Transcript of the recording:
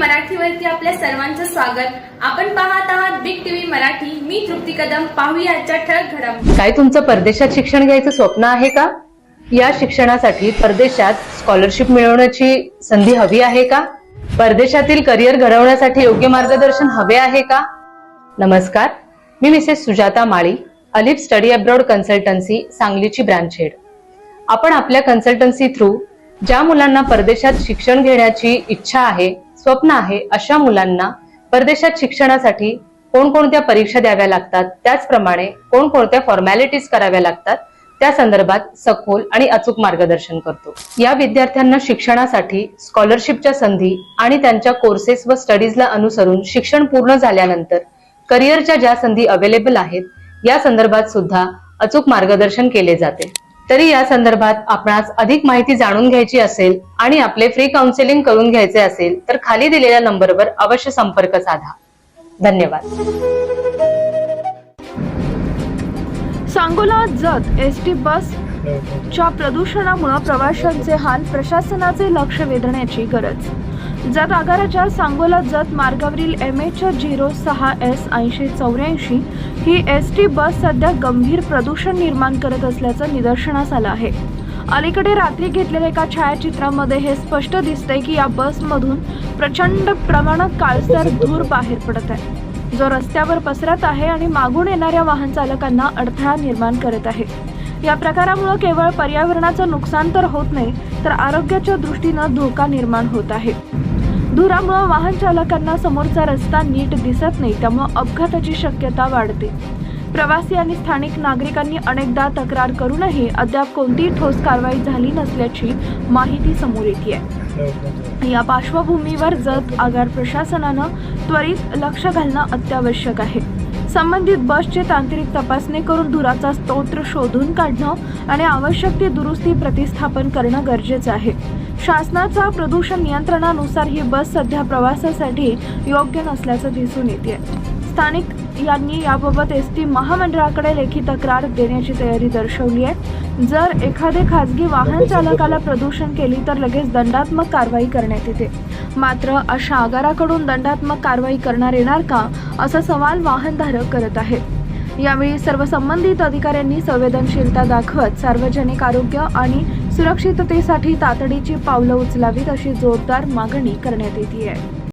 मराठीवरती आपल्या सर्वांचं स्वागत. आपण पाहत आहात बिग टीव्ही मराठी. मी तृप्ती कदम. पाहूया आजच्या ठळक घडामोडी. काय तुमचं परदेशात शिक्षण घ्यायचं स्वप्न आहे का? या शिक्षणासाठी परदेशात स्कॉलरशिप मिळवण्याची संधी हवी आहे का? परदेशातील करिअर घडवण्यासाठी योग्य मार्गदर्शन हवे आहे का? नमस्कार. मी Mrs Sujata Mali Alip study abroad consultancy सांगलीची ब्रांच हेड आपण आपल्या कन्सल्टन्सी थ्रू ज्या मुलांना परदेशात शिक्षण घेण्याची इच्छा आहे स्वप्न आहे अशा मुलांना परदेशात शिक्षणासाठी कोणकोणत्या परीक्षा द्याव्या लागतात त्याचप्रमाणे कोणकोणत्या फॉर्मॅलिटीज कराव्या लागतात त्या संदर्भात सखोल आणि अचूक मार्गदर्शन करतो. या विद्यार्थ्यांना शिक्षणासाठी स्कॉलरशिपच्या संधी आणि त्यांच्या कोर्सेस व स्टडीजला अनुसरून शिक्षण पूर्ण झाल्यानंतर करिअरच्या ज्या संधी अवेलेबल आहेत या संदर्भात सुद्धा अचूक मार्गदर्शन केले जाते. तरी या संदर्भात आपणास अधिक माहिती जाणून घ्यायची असेल आणि आपले फ्री काउन्सिलिंग करून घ्यायचे असेल तर खाली दिलेल्या नंबरवर अवश्य संपर्क साधा. धन्यवाद. Sangola Jat S T bus च्या प्रदूषणामुळे प्रवाशांचे हाल प्रशासनाचे लक्ष वेधण्याची गरज. जत आगाराच्या सांगोला जत मार्गावरील एम एच झिरो सहा एस ऐंशी चौऱ्याऐंशी ही एस टी बस सध्या गंभीर प्रदूषण निर्माण करत असल्याचं निदर्शनास आलं आहे. अलीकडे रात्री घेतलेल्या एका छायाचित्रामध्ये हे स्पष्ट दिसतंय की या बसमधून प्रचंड प्रमाणात काळसर धूर बाहेर पडत आहे. जो रस्त्यावर पसरत आहे आणि मागून येणाऱ्या वाहन चालकांना अडथळा निर्माण करत आहे. या प्रकारामुळे केवळ पर्यावरणाचं नुकसान तर होत नाही तर आरोग्याच्या दृष्टीनं धोका निर्माण होत आहे. धुरामुळे वाहन चालकांना समोरचा रस्ता नीट दिसत नाही त्यामुळे अपघाताची शक्यता वाढते. प्रवासी आणि स्थानिक नागरिकांनी अनेकदा तक्रार करूनही अद्याप कोणतीही ठोस कारवाई झाली नसल्याची माहिती समोर येते आहे या पार्श्वभूमीवर जत आगार प्रशासनानं त्वरित लक्ष घालणं अत्यावश्यक आहे. संबंधित बसचे तांत्रिक तपासणी करून धुराचा स्तोत्र शोधून काढणं आणि आवश्यक ती दुरुस्ती प्रतिस्थापन करणं गरजेचं आहे. शासनाचा प्रदूषण नियंत्रणानुसार ही बस सध्या प्रवासासाठी योग्य नसल्याचं दिसून येते स्थानिक यांनी याबाबत एस टी महामंडळाकडे लेखी तक्रार देण्याची तयारी दर्शवली आहे. जर एखादे खाजगी वाहन चालकाला प्रदूषण केली तर लगेच दंडात्मक कारवाई करण्यात येते. मात्र अशा आगाराकडून दंडात्मक कारवाई करणार येणार का असा सवाल वाहनधारक करत आहे यावेळी सर्व संबंधित अधिकाऱ्यांनी संवेदनशीलता दाखवत सार्वजनिक आरोग्य आणि सुरक्षिततेसाठी तातडीची पावलं उचलावीत अशी जोरदार मागणी करण्यात येते आहे